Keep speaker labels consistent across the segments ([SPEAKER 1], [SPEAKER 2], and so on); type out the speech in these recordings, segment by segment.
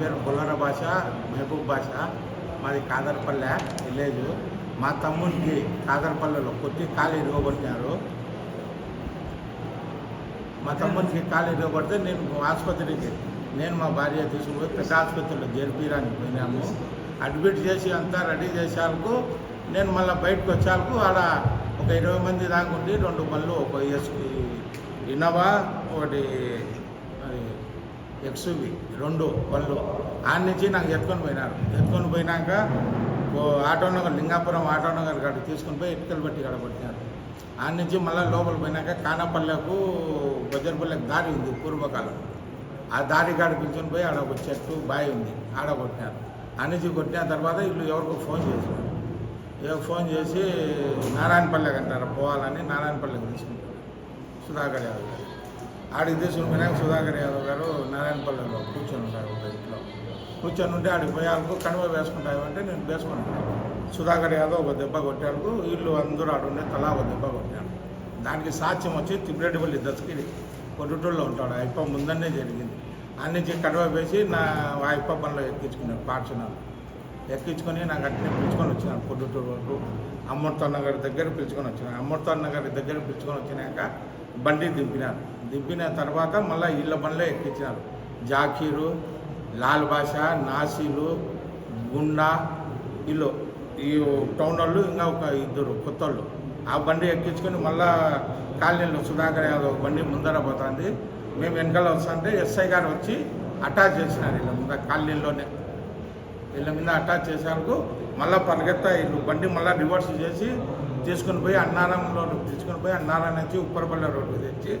[SPEAKER 1] పేరు బొల్లర భాష మహబూబ్ భాష. మాది కాదర్పల్లె విలేజ్. మా తమ్మునికి కాదరపల్లెలో కొద్ది కాలు ఇరగొట్టినారు మా తమ్మునికి కాలు ఇవ్వబడితే నేను ఆసుపత్రికి నేను మా భార్య తీసుకుపోయి పెద్ద ఆసుపత్రిలో జరిపిరానికి పోయినాము. అడ్మిట్ చేసి అంతా రెడీ చేసేందుకు నేను మళ్ళీ బయటకు వచ్చేందుకు ఆడ ఒక ఇరవై మంది దాకా ఉండి రెండు బళ్ళు ఒక ఎస్కి ఇన్నోవా ఒకటి ఎక్స్యూవి రెండు వాళ్ళు ఆడ నుంచి నాకు ఎత్తుకొని పోయినారు. ఎత్తుకొని పోయినాక ఓ ఆటో నగర్ లింగాపురం ఆటో నగర్ కాడ తీసుకొని పోయి ఇటుకలు పెట్టి కాడ కొట్టినారు ఆడ నుంచి మళ్ళీ లోపల పోయినాక కానపల్లెకు బజర్పల్లెకు దారి ఉంది పూర్వకాలం. ఆ దారి కాడ పిలుచుని పోయి ఆడ ఒక చెట్టు బావి ఉంది. ఆడ కొట్టినారు. ఆడ నుంచి కొట్టిన తర్వాత వీళ్ళు ఎవరికో ఫోన్ చేశారు. ఇక ఫోన్ చేసి నారాయణపల్లెకి అంటారు పోవాలని నారాయణపల్లెకి తీసుకుంటారు. సుధాకర్ యాదవ్ గారు. ఆడికి తీసుకుని పోయినాక సుధాకర్ యాదవ్ గారు నారాయణపల్లెలో కూర్చొని ఉంటారు ఒక ఇంట్లో. కూర్చొని ఉంటే ఆడికి పోయాలకు కనుమ వేసుకుంటామంటే నేను వేసుకుంటాను. సుధాకర్ యాదవ్ ఒక దెబ్బ కొట్టాడు వీళ్ళు అందరూ ఆడుండే తలా ఒక దెబ్బ కొట్టాను దానికి సాక్ష్యం వచ్చి తిప్పిరెడ్డిపల్లి దశకి పొద్దుటూరులో ఉంటాడు. ఆ ముందన్నే ముందనే జరిగింది. అన్నించి నుంచి కడవ వేసి నా ఆ ఇప్ప పనిలో ఎక్కించుకున్నాను పార్చున్నాను ఎక్కించుకొని నాకు అట్లే పిలుచుకొని వచ్చినాను పొద్దుటూరు వరకు. అమ్మర్తో నగర్ దగ్గర పిలుచుకొని వచ్చినాను అమ్మర్తో నగర్ దగ్గర పిలుచుకొని వచ్చినాక బండి దింపినాను. దింపిన తర్వాత మళ్ళీ ఇళ్ళ బండ్లో ఎక్కించినారు. జాకీరు లాల్ బాషా నాసీలు గుండా ఇల్లు. ఈ టౌన్ వాళ్ళు ఇంకా ఒక ఇద్దరు కొత్త వాళ్ళు. ఆ బండి ఎక్కించుకొని మళ్ళా కాలనీలో సుధాకర్ యాదవ్ బండి ముందర పోతుంది. మేము వెనకాల వస్తుంటే ఎస్ఐ గారు వచ్చి అటాచ్ చేసినారు వీళ్ళ ముందర కాలనీలోనే. వీళ్ళ మీద అటాచ్ చేసేందుకు మళ్ళీ పరిగెత్త వీళ్ళు బండి మళ్ళీ రివర్స్ చేసి తీసుకుని పోయి అన్నారంలో తీసుకుని పోయి అన్నారం నుంచి ఉప్పరపల్లె రోడ్డు తెచ్చి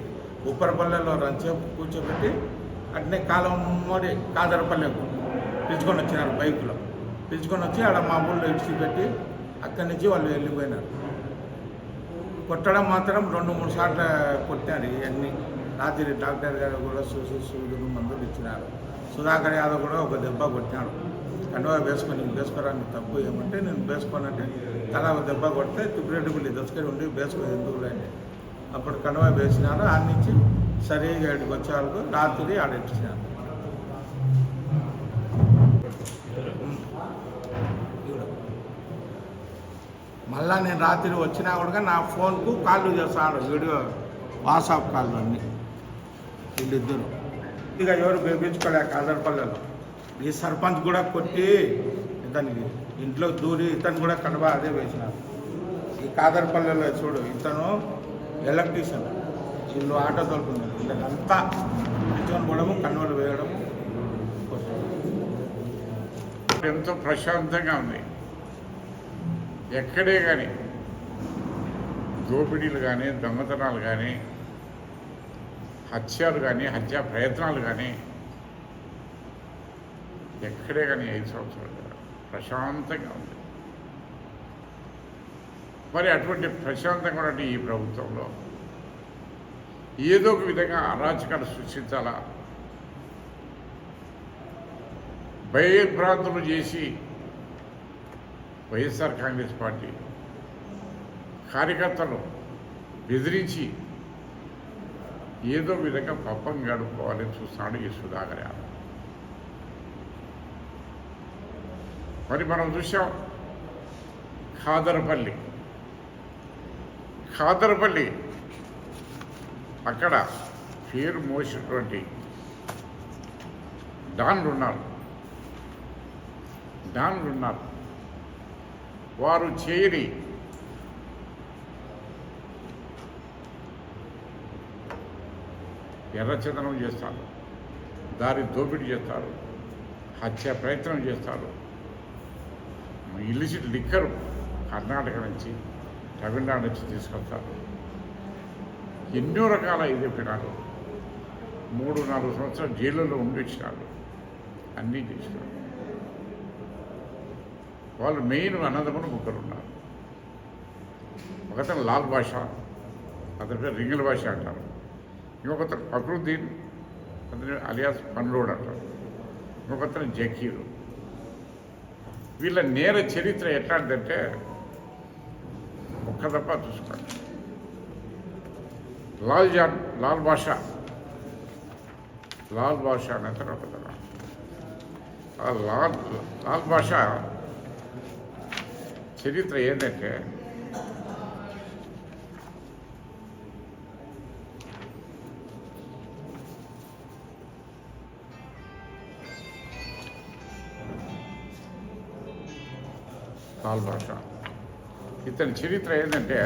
[SPEAKER 1] ఉప్పరపల్లెలో రంచేపు కూర్చోబెట్టి అట్నే కాలం మోడి కాదరపల్లెకు పిలుచుకొని వచ్చినారు బైకులో. పిలుచుకొని వచ్చి ఆడ మా ఊళ్ళో ఇడిచి పెట్టి అక్కడి నుంచి వాళ్ళు వెళ్ళిపోయినారు. కొట్టడం మాత్రం రెండు మూడు సార్లు కొట్టారు ఇవన్నీ. రాత్రి డాక్టర్ గారు కూడా చూసి సూదులు మందులు ఇచ్చినారు. సుధాకర్ యాదవ్ కూడా ఒక దెబ్బ కొట్టినాడు కండువా వేసుకొని వేసుకోవడానికి తప్పు ఏమంటే నేను వేసుకోనంటే తల ఒక దెబ్బ కొడితే తిప్పిరెడ్డిపల్లి దశకరి ఉండి వేసుకో ఎందుకు లేండి అప్పుడు కండువా వేసినారు. ఆడ నుంచి సరిగా ఇక్కడికి వచ్చేవాళ్ళకు రాత్రి ఆడ మళ్ళా నేను రాత్రి వచ్చినా కూడా నా ఫోన్కు కాళ్ళు చేస్తాను వీడియో వాట్సాప్ కాళ్ళు అన్ని. వీళ్ళిద్దరు. ఇక ఎవరు బెదిరించుకోలేక కాదర్పల్లెలో ఈ సర్పంచ్ కూడా కొట్టి ఇతనికి ఇంట్లో దూరి ఇతను కూడా కడవ అదే వేసినారు. ఈ కాదర్పల్లెలో చూడు ఇతను ఎలక్ట్రీషియన్ వీళ్ళు ఆటో తోలుకున్నారు వీళ్ళకంతా పిచ్చుకొని పోవడము కన్నులు వేయడము.
[SPEAKER 2] ఎంతో ప్రశాంతంగా ఉంది. ఎక్కడే కానీ దోపిడీలు కానీ దొంగతనాలు కానీ హత్యలు కానీ హత్యా ప్రయత్నాలు కానీ ఎక్కడే కానీ ఐదు సంవత్సరాలు ప్రశాంతంగా ఉంది. మరి అటువంటి ప్రశాంతంగా ఉన్నటువంటి ఈ ప్రభుత్వంలో ఏదో ఒక విధంగా అరాచకాలు సృష్టించాలా? భయభ్రాంతులు చేసి వైఎస్ఆర్ కాంగ్రెస్ పార్టీ కార్యకర్తలు బెదిరించి ఏదో విధంగా పప్పం గడుపుకోవాలని చూస్తున్నాడు ఈ సుధాకర్ యాదవ్. మరి మనం చూసాం ఖాదర్పల్లి ఖాదర్పల్లి అక్కడ పేరు మోసినటువంటి డాన్లు ఉన్నారు డాన్లు ఉన్నారు వారు చేయని ఎర్రచందనం చేస్తారు దారి దోపిడీ చేస్తారు హత్య ప్రయత్నం చేస్తారు. ఇల్లిసిట్ లిక్కరు కర్ణాటక నుంచి తమిళనాడు నుంచి తీసుకొస్తారు ఎన్నో రకాల ఇది పెట్టారు మూడు నాలుగు సంవత్సరాలు జైళ్ళలో ఉండిచ్చినారు అన్నీ చేసినారు. వాళ్ళు మెయిన్ అన్నదమ్ములు ముగ్గురు ఉన్నారు. ఒకతను లాల్ భాష అతని పేరు రింగిల్ భాష అంటారు. ఇంకొకతను ఫక్రుద్దీన్ అతని అలియాస్ పన్లోడ్ అంటారు. ఇంకొకతను జకీరు. వీళ్ళ నేర చరిత్ర ఎట్లాంటిదంటే ఒక్క దప్ప చూసుకోండి లాల్ జాన్ లాల్ భాష లాల్ భాష అనే అతను ఒకతను ఆ లాల్ లాల్ భాష చరిత్ర ఏంటంటే లాల్ భాష ఇతని చరిత్ర ఏంటంటే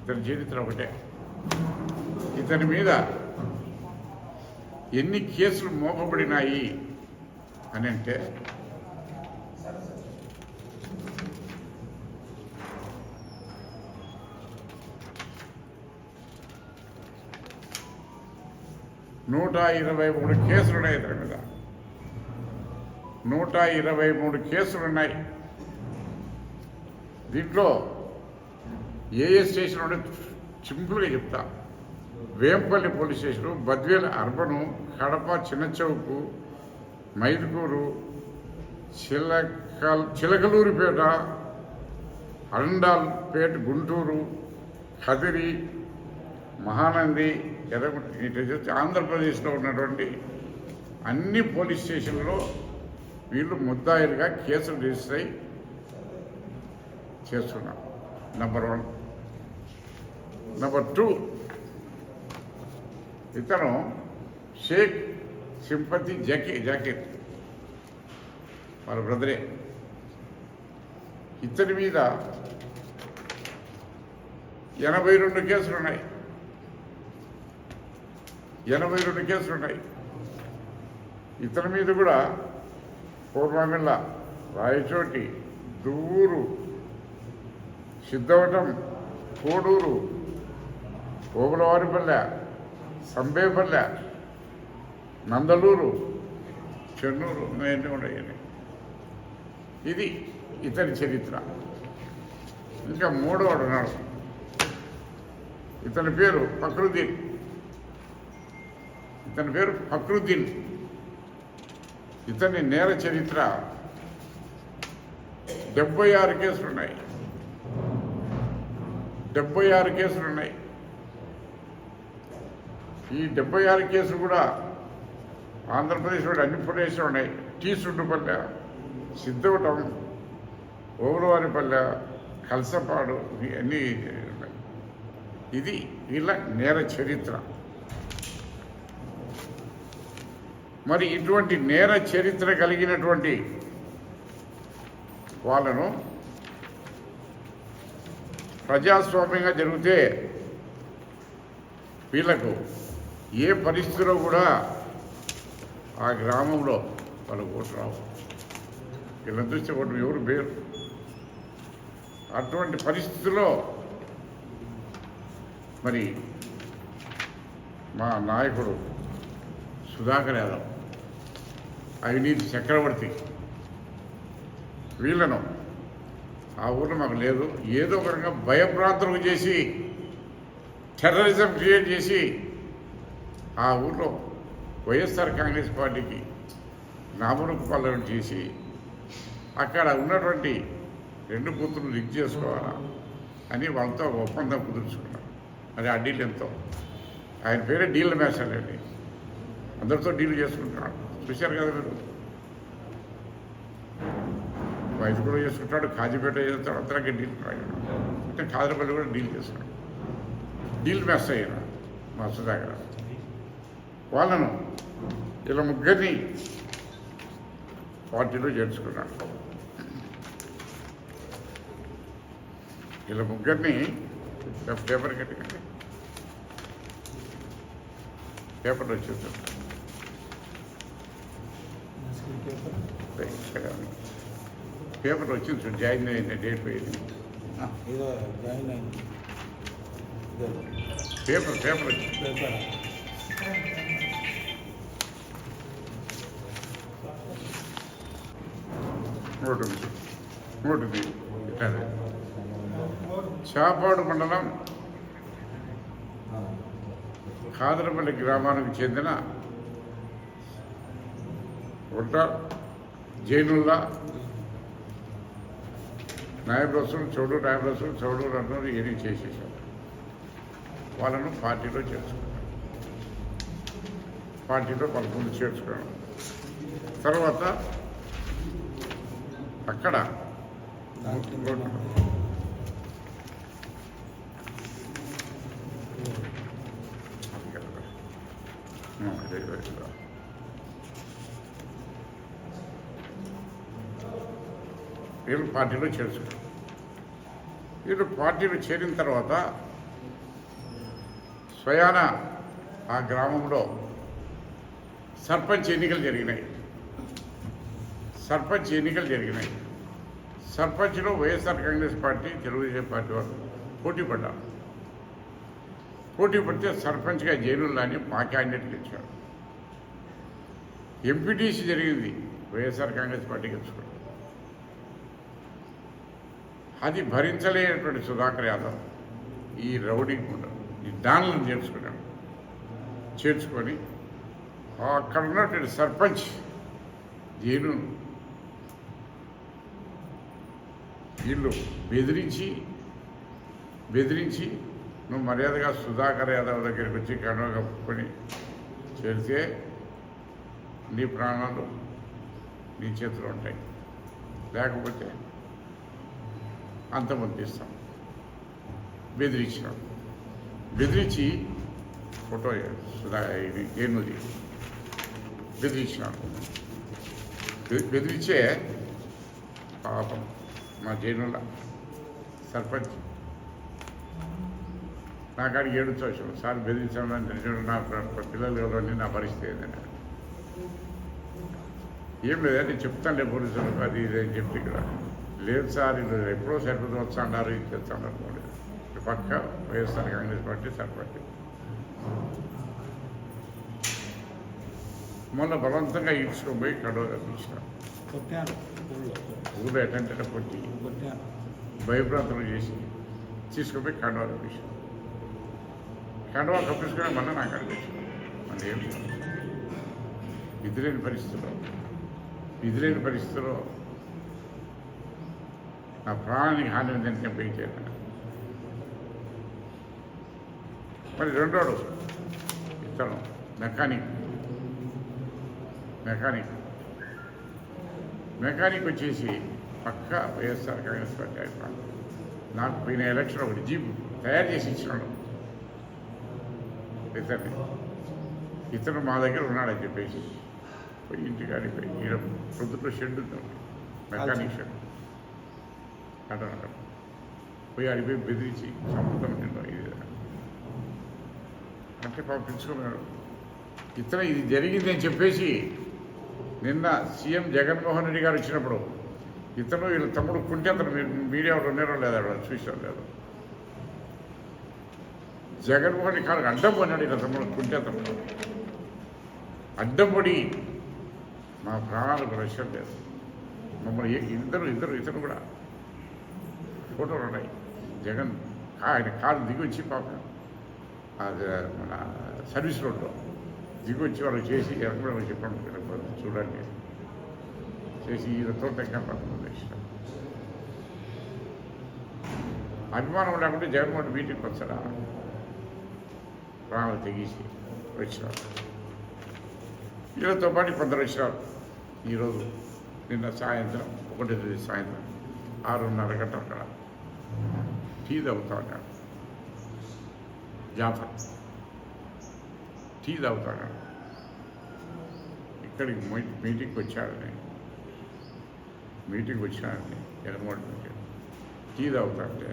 [SPEAKER 2] ఇతని చరిత్ర ఒకటే. ఇతని మీద ఎన్ని కేసులు మోపబడినాయి అని అంటే నూట ఇరవై మూడు కేసులు ఉన్నాయి ఇతని మీద. నూట ఇరవై మూడు కేసులు ఉన్నాయి దీంట్లో ఏ ఏ స్టేషన్ ఉంటే సింపుల్గా చెప్తా. Vempalli police station Badvel urban Kadapa Chinnachowk Mydukur చిలకల్ Chilakaluripet Andalpet Guntur Kadiri Mahanandi Erragunta ఆంధ్రప్రదేశ్లో ఉన్నటువంటి అన్ని పోలీస్ స్టేషన్లలో వీళ్ళు ముద్దాయిలుగా కేసులు రిజిస్టర్ అయ్యి చేస్తున్నాం. నెంబర్ వన్ నెంబర్ టూ ఇతను షేక్ సింపతి జకీ జాకీర్ వాళ్ళ బ్రదరే. ఇతని మీద ఎనభై రెండు కేసులు ఉన్నాయి ఎనభై రెండు కేసులు ఉన్నాయి ఇతని మీద కూడా పూర్వమిల్ల రాయచోటి దూరు సిద్ధవటం కోడూరు ఓబులవారిపల్లె సంబేపల్లె నందలూరు చెన్నూరు ఇవన్నీ ఉన్నాయి ఇది ఇతని చరిత్ర. ఇంకా మూడవడు ఉన్నాడు ఇతని పేరు ఫక్రుద్దీన్. ఇతని పేరు ఫక్రుద్దీన్. ఇతని నేర చరిత్ర డెబ్బై ఆరు కేసులు ఉన్నాయి డెబ్బై ఆరు కేసులు ఉన్నాయి. ఈ డెబ్బై ఆరు కేసులు కూడా ఆంధ్రప్రదేశ్లో అన్ని ప్రదేశాలు ఉన్నాయి. టీ సుండుపల్లె సిద్ధవటం ఓగులవారిపల్లె కలసపాడు ఇవన్నీ ఉన్నాయి. ఇది వీళ్ళ నేర చరిత్ర. మరి ఇటువంటి నేర చరిత్ర కలిగినటువంటి వాళ్ళను ప్రజాస్వామ్యంగా జరిగితే వీళ్ళకు ఏ పరిస్థితిలో కూడా ఆ గ్రామంలో వాళ్ళు ఓటు రావు. వీళ్ళని చూస్తే ఓటు ఎవరు పేరు అటువంటి పరిస్థితుల్లో మరి మా నాయకుడు సుధాకర్ యాదవ్ అవినీతి చక్రవర్తి వీళ్ళను ఆ ఊర్లో మాకు లేదు. ఏదో ఒక రకంగా భయభ్రాంతులకు చేసి టెర్రరిజం క్రియేట్ చేసి ఆ ఊర్లో వైఎస్ఆర్ కాంగ్రెస్ పార్టీకి నామరుకు పల్లెలు చేసి అక్కడ ఉన్నటువంటి రెండు కూతురు లిక్ చేసుకోవాలా అని వాళ్ళతో ఒప్పందం కుదుర్చుకున్నారు అది ఆ డీల్ ఎంతో. ఆయన పేరే డీల్ మేస్టర్ అందరితో డీల్ చేసుకుంటున్నాడు చూశారు కదా మీరు? వైద్య కూడా చేసుకుంటాడు కాజీపేట చేస్తాడు అందరికీ డీల్ అంటే కాదరపల్లి కూడా డీల్ చేస్తాడు. డీల్ మెస్ అయ్యారు. మా సుధాకర్ వాళ్ళను ఇలా ముగ్గురిని పార్టీలో చేర్చుకున్నాడు. ఇలా ముగ్గురిని పేపర్ కట్టి పేపర్ వచ్చేస్తుంది ఇక్కడ పేపర్ వచ్చింది చూడు జాయిన్ అయిన డేట్ పోయింది. పేపర్ పేపర్ వచ్చింది చాపాడు మండలం కాదరపల్లి గ్రామానికి చెందిన ఒట్ట జైనుల్లా నాయబ్ రసూల్ చౌడూరు నాయబ్ రసూల్ చౌడూరు అన్నది ఏది చేసేసారు వాళ్ళను పార్టీలో చేర్చుకున్నారు పార్టీలో పదకొండు చేర్చుకున్నాం. తర్వాత అక్కడ అదే, వీళ్ళు పార్టీలో చేర్చుకున్నారు వీళ్ళు పార్టీలో చేరిన తర్వాత స్వయాన ఆ గ్రామంలో సర్పంచ్ ఎన్నికలు జరిగినాయి. సర్పంచ్ ఎన్నికలు జరిగినాయి. సర్పంచ్లో YSR Congress party Telugu Desam party వాళ్ళు పోటీ పడ్డారు. పోటీ పడితే సర్పంచ్గా జైలుల్లాని మా క్యాండిడేట్ గెలిచాడు ఎంపీటీసీ జరిగింది. వైఎస్ఆర్ కాంగ్రెస్ పార్టీ గెలుచుకున్నాడు అది భరించలేనటువంటి సుధాకర్ యాదవ్ ఈ రౌడీ కూడా. ఈ దానిలను చేర్చుకున్నాడు. చేర్చుకొని అక్కడ ఉన్నటువంటి సర్పంచ్ జైలు వీళ్ళు బెదిరించి బెదిరించి నువ్వు మర్యాదగా సుధాకర్ యాదవ్ దగ్గరికి వచ్చి కండువ కప్పుకొని చేరితే నీ ప్రాణాలు నీ చేతిలో ఉంటాయి. లేకపోతే అంతమందిస్తాం బెదిరించినాం. బెదిరించి ఫోటో ఇది ఏనుది బెదిరించినాడు బెదిరించే పాపం మా జైనుల సర్పంచ్. నా కాడికి ఏడు వచ్చాడు సార్ బెదిరించాను నా పిల్లలు ఎవరండి నా పరిస్థితి ఏదైనా ఏం లేదా నేను చెప్తానులే పోలీసులకు అది ఇది అని చెప్పి ఇక్కడ. లేదు సార్ ఇది ఎప్పుడో సరిపోతే వస్తా అన్నారు ఇది. ఈ పక్క వైఎస్ఆర్ కాంగ్రెస్ పార్టీ సర్పంచ్ మొన్న బలవంతంగా ఈడ్చుకొని పోయి కడవ ఊళ్ళో ఎటంటే కొట్టి భయప్రాంతం చేసి తీసుకుపోయి కండువా కప్పించాను కండువా కప్పించుకుని మొన్న నాకు అనిపించింది మన ఏం విధిలేని పరిస్థితిలో విధిలేని పరిస్థితిలో నా ప్రాణానికి హాని ఉందని చంపించాను మరి రెండోడు ఇతను మెకానిక్. మెకానిక్. మెకానిక్ వచ్చేసి పక్క వైఎస్ఆర్ కాంగ్రెస్ పార్టీ అయిపోయాడు నాకు పోయిన ఎలక్షన్ ఒకటి జీప్ తయారు చేసి ఇచ్చినాడు. ఇతన్ని. ఇతను మా దగ్గర ఉన్నాడని చెప్పేసి. పోయి ఇంటికాడికి పోయి ఈడ ప్రొద్దుట్లో షెడ్ ఉంది. Mechanic shed. అంటాను పోయి ఆడిపోయి బెదిరించి చంపుతాం నిన్ను ఇది. అంటే పంపించుకున్నాడు ఇతను ఇది జరిగింది అని చెప్పేసి నిన్న సీఎం జగన్మోహన్ రెడ్డి గారు వచ్చినప్పుడు ఇతను వీళ్ళ తమ్ముడు కుంటే అతను మీడియాలో ఉన్నారో లేదా చూసాం లేదు. జగన్మోహన్ రెడ్డి గారికి అడ్డం పడినాడు ఇలా తమ్ముడు కుంటే అతను. అడ్డం పడి మా ప్రాణాలకు రక్షణ లేదు. మమ్మల్ని ఇద్దరు ఇద్దరు ఇతను కూడా ఫోటోలు ఉన్నాయి. జగన్ ఆయన కారు దిగి వచ్చి పాప. అది మన సర్వీస్ రోడ్లో దిగి వచ్చి వాళ్ళు చేసి ఎక్కడ చెప్పండి చూడండి చేసి ఈయనతో దగ్గర ఇష్టం అభిమానం లేకుంటే జగన్మోహన్ మీటింగ్ వచ్చారా? ప్రాణాలు తెగేసి వచ్చినారు వీళ్ళతో పాటు కొందరు వచ్చినారు. ఈరోజు నిన్న సాయంత్రం ఒకటి సాయంత్రం ఆరున్నర గంట అక్కడ టీ తాగుతా ఉన్నాడు జాఫర్ టీ తాగుతా ఉన్నాడు ఇక్కడికి మీ- మీటింగ్కి వచ్చాడని మీటింగ్కి వచ్చాడని జగన్మోహన్ రెడ్డి టీ తాగుతా అంటే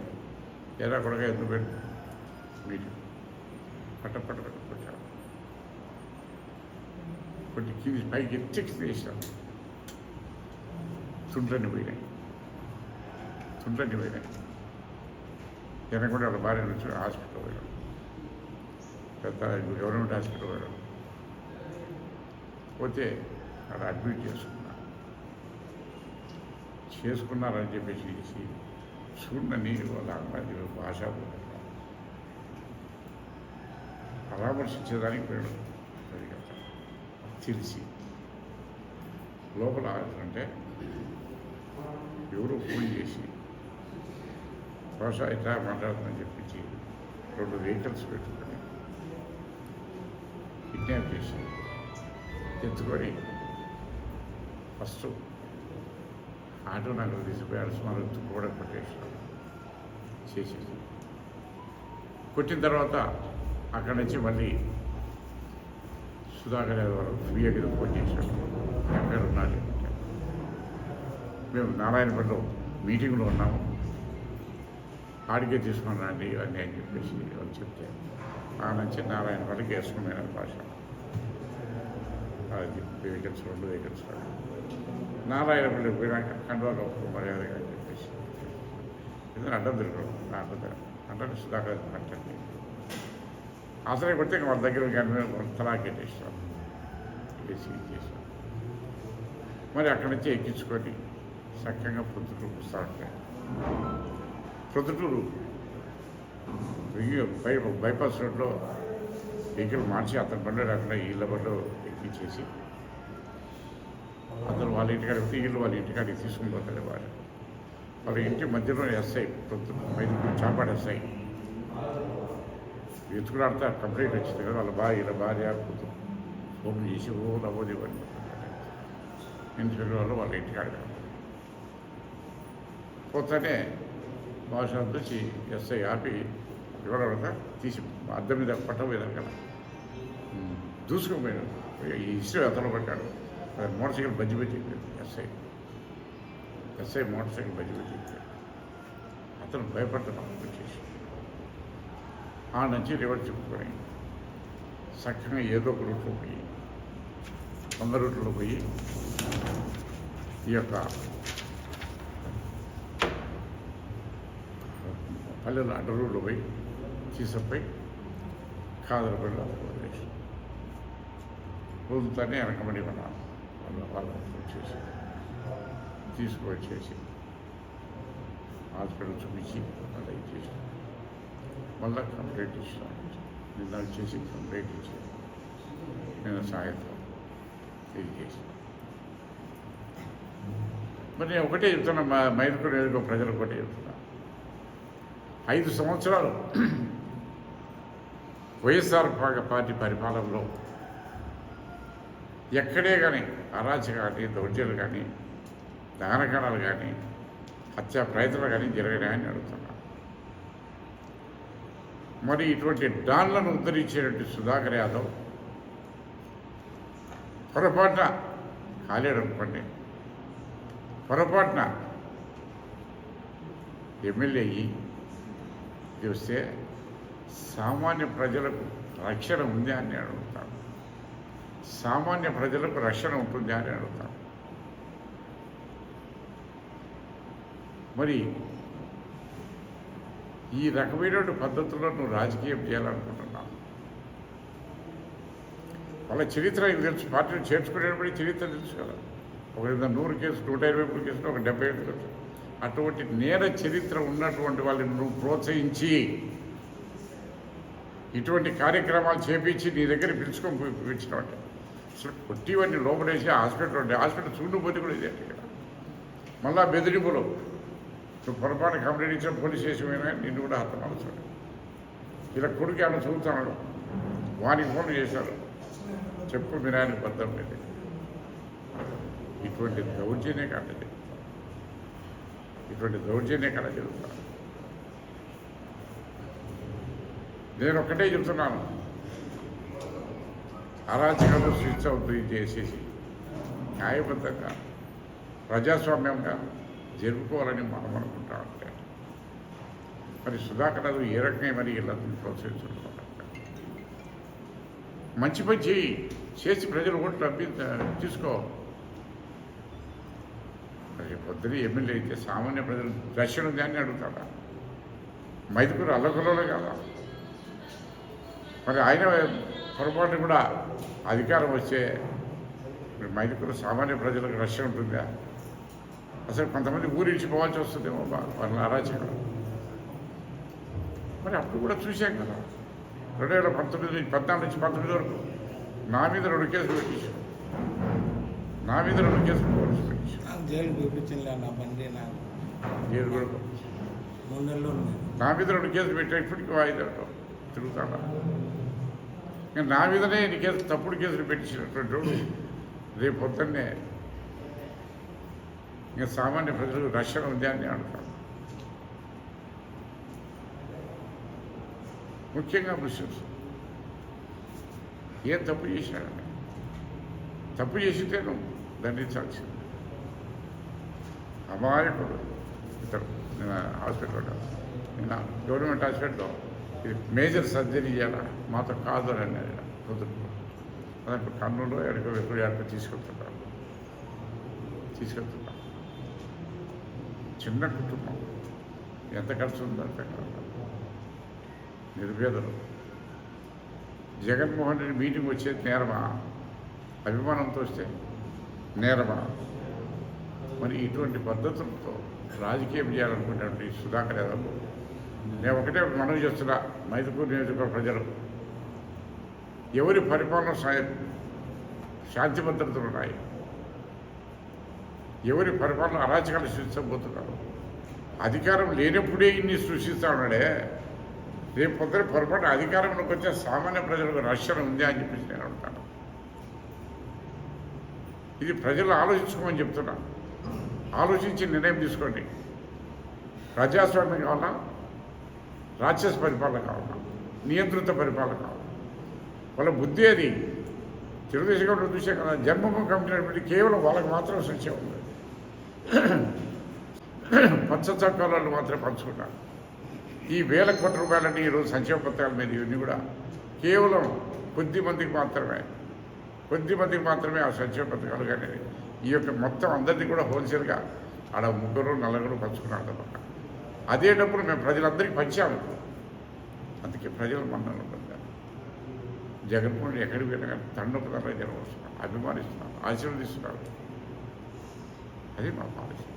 [SPEAKER 2] ఎలా కూడా ఎందుకు పెట్టు మీటింగ్ పట్ట పట్ట పట్ట కొట్టాడు కొట్టి కింది పైకి ఎత్తి వేసాడు తుండ్రని పోయినాయి తుండ్రని పోయినాయి జనం కూడా వాళ్ళ భార్య నుంచి హాస్పిటల్ పోయాడు. పెద్ద గవర్నమెంట్ హాస్పిటల్ పోయాడు. పోతే అక్కడ అడ్మిట్ చేసుకున్నా. చేసుకున్నారని చెప్పేసి చేసి చూడండి నీరు వాళ్ళ అమ్మాయి భాష పరామర్శించేదానికి పోయాడు. తెలిసి లోపల అంటే ఎవరో ఫోన్ చేసి భాష మండలం అని చెప్పించి రెండు వెహికల్స్ పెట్టుకొని కిడ్నాప్ చేసి ఎత్తుకొని ఫస్ట్ ఆటో నగర్ తీసిపోయాడు సుమారు కూడా కొట్టేసాడు చేసేసి కొట్టిన తర్వాత అక్కడి నుంచి మళ్ళీ సుధాకర్ గారు ఫ్రీగా ఫోన్ చేశాడు ఎక్కడ ఉండాలి మేము నారాయణపేటలో మీటింగ్లో ఉన్నాము. ఆడికే తీసుకుని రండి ఇవన్నీ అని చెప్పేసి వాళ్ళు చెప్తే ఆ నుంచి వరకు వేసుకున్నాను భాష. అది వెహికల్స్ రెండు వెహికల్స్ నారాయణపల్లి పోయినాక కండువా కప్పు మర్యాదగా అని చెప్పేసి. ఎందుకంటే అడ్డం తిరగడం నాకు అంటే సుధాకర్ పట్టండి. అసలే కొడితే ఇంకా వాళ్ళ దగ్గర కానీ తలాకెట్టేస్తాం వేసి చేసాం మరి అక్కడి నుంచి ఎక్కించుకొని చక్కగా పొద్దుటూరు వస్తారంటే. పొద్దుటూరు బై బైపాస్ రోడ్లో వెహికల్ మార్చి అతని బండి రాకుండా వీళ్ళ బండి ఎక్కించేసి అతను వాళ్ళ ఇంటికాడికి పోతే వీళ్ళు వాళ్ళ ఇంటికాడికి తీసుకుని పోతాడు వాడు. వాళ్ళ ఇంటి మధ్యలో ఎస్ఐ పొద్దున్న బయట చాపాడు ఎస్ఐ. ఎత్తుకులాడితే కంప్లైంట్ వచ్చింది కదా వాళ్ళ భార్య వీళ్ళ భార్య కూతురు. ఫోన్ చేసి ఓ నవోది ఇవ్వండి ఇంటి వాళ్ళు వాళ్ళ ఇంటికాడ పోతానే భాష వచ్చి ఎస్ఐ ఆపి ఇవ్వడం తీసి అద్దం మీద పట్టం మీద కదా దూసుకుపోయాడు ఈ హిస్టరీ అతను పట్టాడు. అది మోటార్ సైకిల్ బజ్జి బజ్జి ఎస్ఐ. ఎస్ఐ మోటార్ సైకిల్ బజ్జి బజ్జి అతను భయపడతాను వచ్చేసి. ఆ నుంచి రివర్స్ చెప్పుకొని చక్కగా ఏదో ఒక రూట్లో పోయి వంద రూట్లో పోయి ఈ యొక్క పల్లెల అడ్డ రోడ్లో పోయి తీసుకుపోయి కాదరపల్లి వదిలేసి వదులుతానే వెనకబడి ఉన్నాను వాళ్ళ వాళ్ళ వచ్చేసి తీసుకువచ్చేసి హాస్పిటల్ చూపించి అలా ఇచ్చేసి మళ్ళీ కంప్లైంట్ ఇచ్చినాను నిన్న వచ్చేసి కంప్లైంట్ ఇచ్చి నేను సాయంత్రం ఇది చేసి. మరి నేను ఒకటే చెప్తున్నా మా మైదుకుడు ఎదుగు ప్రజలకు ఒకటే చెప్తున్నా. ఐదు సంవత్సరాలు వైఎస్ఆర్ పార్టీ పరిపాలనలో ఎక్కడే కానీ అరాచక కానీ దౌర్జన్యాలు కానీ దహనకణాలు కానీ హత్యా ప్రయత్నాలు కానీ జరిగినాయని అడుగుతున్నా. మరి ఇటువంటి డాన్లను ఉద్ధరించేటువంటి సుధాకర్ యాదవ్ పొరపాటున కాలేడనుకోండి పొరపాటున ఎమ్మెల్యే అయ్యి చూస్తే సామాన్య ప్రజలకు రక్షణ ఉందా అని అడుగుతాను సామాన్య ప్రజలకు రక్షణ ఉంటుందా అని అడుగుతాను మరి ఈ రకమైనటువంటి పద్ధతుల్లో నువ్వు రాజకీయం చేయాలనుకుంటున్నావు. వాళ్ళ చరిత్ర ఇది తెలుసు పార్టీలు చేర్చుకునేటప్పుడు చరిత్ర తెలుసు కదా. ఒక నూరు కేసు నూట ఇరవై మూడు కేసులు ఒక డెబ్బై ఐదు కేసులు. అటువంటి నేర చరిత్ర ఉన్నటువంటి వాళ్ళని నువ్వు ప్రోత్సహించి ఇటువంటి కార్యక్రమాలు చేపించి నీ దగ్గర పిలుచుకొని పోయి అంటే. అసలు కొట్టివన్నీ లోపలేసి హాస్పిటల్ ఉండే. హాస్పిటల్ చూడకపోతే కూడా ఇదే ఇక్కడ. మళ్ళా బెదిరింపులు. నువ్వు పొరపాటు కంప్లైంట్ ఇచ్చిన పోలీస్ స్టేషన్ పోయినా నిన్ను కూడా హతమాలుతాడు ఇలా కొడుకు ఏమైనా చూస్తున్నాడు వానికి ఫోన్ చేశారు చెప్పు మీరు ఆయన బద్దం లేదు ఇటువంటి దౌర్జన్యం కాడ ఇటువంటి దౌర్జన్య కాడ జరుగుతుంది నేను ఒక్కటే చెప్తున్నాను. అరాచకాలు స్విచ్ అవుతుంది చేసేసి న్యాయబద్ధంగా ప్రజాస్వామ్యంగా జరుపుకోవాలని మనం అనుకుంటా ఉంటే మరి సుధాకర్ ఏ రకంగా మరి ఇలా ప్రోత్సహించుకుంటున్నారు? మంచి మంచి చేసి ప్రజలు ఓట్లు అబ్బి తీసుకో. మరి పొద్దున ఎమ్మెల్యే అయితే సామాన్య ప్రజలు దర్శనం దాన్ని అడుగుతాడా? మైదుకూరు అల్లకల్లో కదా? మరి ఆయన పొరపాటు కూడా అధికారం వచ్చే మరి మైదుకూరు సామాన్య ప్రజలకు రక్ష ఉంటుందా? అసలు కొంతమంది ఊరించి పోవాల్సి వస్తుందేమో బా- వాళ్ళ అరాచకం మరి అప్పుడు కూడా చూశాం కదా. రెండు వేల పంతొమ్మిది నుంచి పద్నాలుగు నుంచి పంతొమ్మిది వరకు నా మీద రెండు కేసులు పెట్టించు నా మీద రెండు కేసులు పోలీసులు
[SPEAKER 1] పెట్టించు జైలు చూపించలే నా బండి నాకు
[SPEAKER 2] కూడా
[SPEAKER 1] మూడు నెలలు
[SPEAKER 2] నా మీద రెండు కేసులు పెట్టా ఇప్పటికీ వాయిదా తిరుగుతాడా? ఇంకా నా మీదనే ఎన్ని కేసులు తప్పుడు కేసులు పెట్టించినటువంటి వాడు. రేపు పొద్దున్నే ఇంకా సామాన్య ప్రజలు రక్షణ ఉంది అని ముఖ్యంగా ముస్లిమ్స్. ఏం తప్పు చేశాడండి తప్పు చేసితే నువ్వు దండించాల్సింది. అమాయకుడు. ఇతడు నేను హాస్పిటల్లో నిన్న గవర్నమెంట్ హాస్పిటల్లో ఇది మేజర్ సర్జరీ చేయాలా? మాతో కాదు అని అన్నాడు కుదురు అదే కన్నులో ఎడక ఎప్పుడు ఎడక తీసుకెళ్తున్నాను తీసుకెళ్తున్నాం చిన్న కుటుంబం. ఎంత ఖర్చు ఉందో అర్థం కాదు. నిర్భేదలు జగన్మోహన్ రెడ్డి మీటింగ్ వచ్చేది నేరమా? అభిమానంతో వస్తే నేరమా? మరి ఇటువంటి పద్ధతులతో రాజకీయం చేయాలనుకునేటువంటి సుధాకర్ యాదవ్ నేను ఒకటే మనవి చేస్తున్నా మైదుకూరు నియోజకవర్గ ప్రజలు. ఎవరి పరిపాలన సాయం శాంతి భద్రతలు ఉన్నాయి? ఎవరి పరిపాలన అరాచకాలు సృష్టించబోతున్నారు? అధికారం లేనప్పుడే ఇన్ని సృష్టిస్తా ఉన్నాడే. రేపు పొద్దున పొరపాటు అధికారంలోకి వచ్చే సామాన్య ప్రజలకు రక్షణ ఉంది అని చెప్పేసి నేను అంటాను ఇది ప్రజలు ఆలోచించుకోమని చెప్తున్నాను ఆలోచించి నిర్ణయం తీసుకోండి. ప్రజాస్వామ్యం కావాలా? రాక్షస పరిపాలన కావాలా? నియంత్రిత పరిపాలన కావాలా? వాళ్ళ బుద్ధి అది తెలుగుదేశం గవర్నమెంట్ చూసే కదా జన్మభూమి కమిటీ కేవలం వాళ్ళకి మాత్రం సంక్షేమం ఉంది. పచ్చ మాత్రం మాత్రమే పంచుకుంటారు. ఈ వేల కోట్ల రూపాయలని ఈరోజు సంక్షేమ పథకాల మీద ఇవన్నీ కూడా కేవలం కొద్ది మందికి మాత్రమే కొద్ది మందికి మాత్రమే ఆ సంక్షేమ పథకాలు కానీ ఈ యొక్క మొత్తం అందరినీ కూడా హోల్సేల్గా ఆడ ముగ్గురు నలుగురు పంచుకున్నాడు అనమాట. అదే డబ్బులు మేము ప్రజలందరికీ పంచాము. అందుకే ప్రజలు మన్నలు పొందారు జగన్మోహన్ రెడ్డి ఎక్కడికి వెళ్ళినా కానీ తండ్రి జనం వస్తున్నారు అభిమానిస్తున్నారు ఆశీర్వదిస్తున్నారు. అది మా పాలసీ.